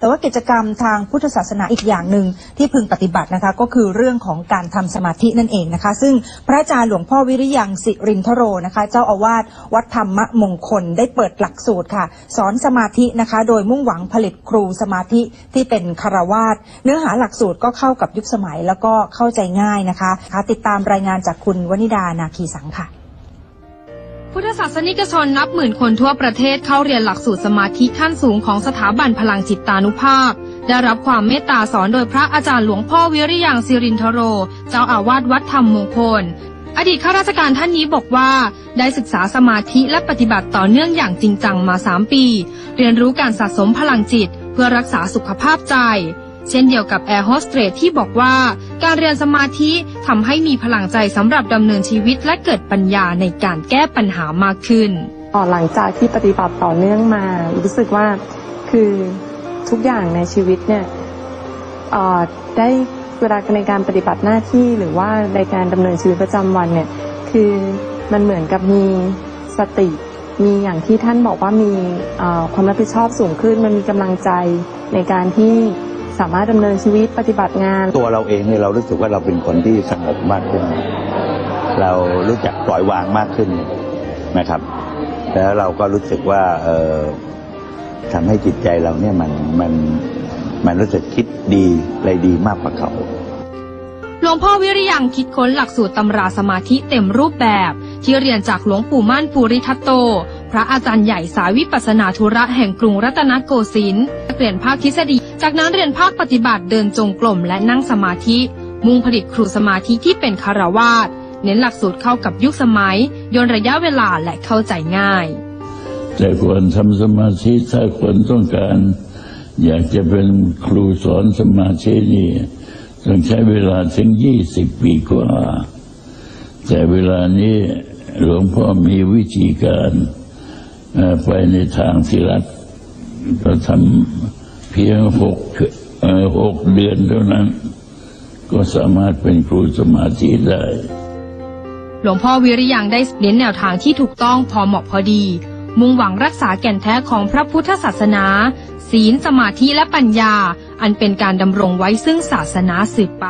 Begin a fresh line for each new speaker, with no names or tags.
แต่ว่ากิจกรรมทางพุทธศาสนาอีกอย่างหนึ่งที่พึงปฏิบัตินะคะก็คือเรื่องของการทำสมาธินั่นเองนะคะ ซึ่งพระอาจารย์หลวงพ่อวิริยังสิรินทโรนะคะ เจ้าอาวาสวัดธรรมมงคลได้เปิดหลักสูตรค่ะ สอนสมาธินะคะ โดยมุ่งหวังผลิตครูสมาธิที่เป็นคารวาสเนื้อหาหลักสูตรก็เข้ากับยุคสมัยแล้วก็เข้าใจง่ายนะคะค่ะติดตามรายงานจากคุณวนิดานาคีสังค่ะ
พุทธศาสนิกชนนับหมื่นคนทั่วประเทศเข้าเรียนหลักสูตรสมาธิขั้นสูงของสถาบันพลังจิตตานุภาพ ได้รับความเมตตาสอนโดยพระอาจารย์หลวงพ่อวิริยังสิรินทโร เจ้าอาวาสวัดธรรมมงคล อดีตข้าราชการท่านนี้บอกว่า ได้ศึกษาสมาธิและปฏิบัติต่อเนื่องอย่างจริงจังมา 3 ปี เรียนรู้การสะสมพลังจิต เพื่อรักษาสุขภาพใจ เช่นเดียวกับแอร์โฮสเตสที่บอกว่า การเรียนสมาธิทำให้มีพลังใจสำหรับดำเนินชีวิตและเกิดปัญญาในการแก้ปัญหามากขึ้น
ออหลังจากที่ปฏิบัติต่อเนื่องมารู้สึกว่าคือทุกอย่างในชีวิตเนี่ยออได้เวลาในการปฏิบัติหน้าที่หรือว่าในการดำเนินชีวิตประจำวันเนี่ยคือมันเหมือนกับมีสติ มีอย่างที่ท่านบอกว่ามีความรับผิดชอบสูงขึ้น มันมีกำลังใจในการที่ สามารถดำเนินชีวิตปฏิบัติงาน
ตัวเราเองเนี่ยเรารู้สึกว่าเราเป็นคนที่สงบมากขึ้น เรารู้จักปล่อยวางมากขึ้นนะครับ แล้วเราก็รู้สึกว่าเออทำให้จิตใจเราเนี่ยมันมันมันรู้สึกคิดดีอะไรดีมากกว่าเขา
หลวงพ่อวิริยังคิดค้นหลักสูตรตำราสมาธิเต็มรูปแบบ ที่เรียนจากหลวงปู่มั่นภูริทัตโต พระอาจารย์ใหญ่สายวิปัสนาธุระแห่งกรุงรัตนโกสินทร์เรียนภาคทฤษฎี จากนั้นเรียนภาคปฏิบัติเดินจงกรมและนั่งสมาธิ มุ่งผลิตครูสมาธิที่เป็นคารวาสเน้นหลักสูตรเข้ากับยุคสมัยย่นระยะเวลาและเข้าใจง่าย
แต่ควรทำสมาธิถ้าคนต้องการ อยากจะเป็นครูสอนสมาธินี่ต้องใช้เวลาถึงยี่สิบปีกว่า แต่เวลานี้หลวงพ่อมีวิธีการ ไปในทางที่รัฐก็ทำเพียงหกหกเดือนเท่านั้น ก็สามารถเป็นครูสมาธิได้
หลวงพ่อวิริยังได้เน้นแนวทางที่ถูกต้องพอเหมาะพอดี มุ่งหวังรักษาแก่นแท้ของพระพุทธศาสนา ศีลสมาธิและปัญญา อันเป็นการดำรงไว้ซึ่งศาสนาสืบไป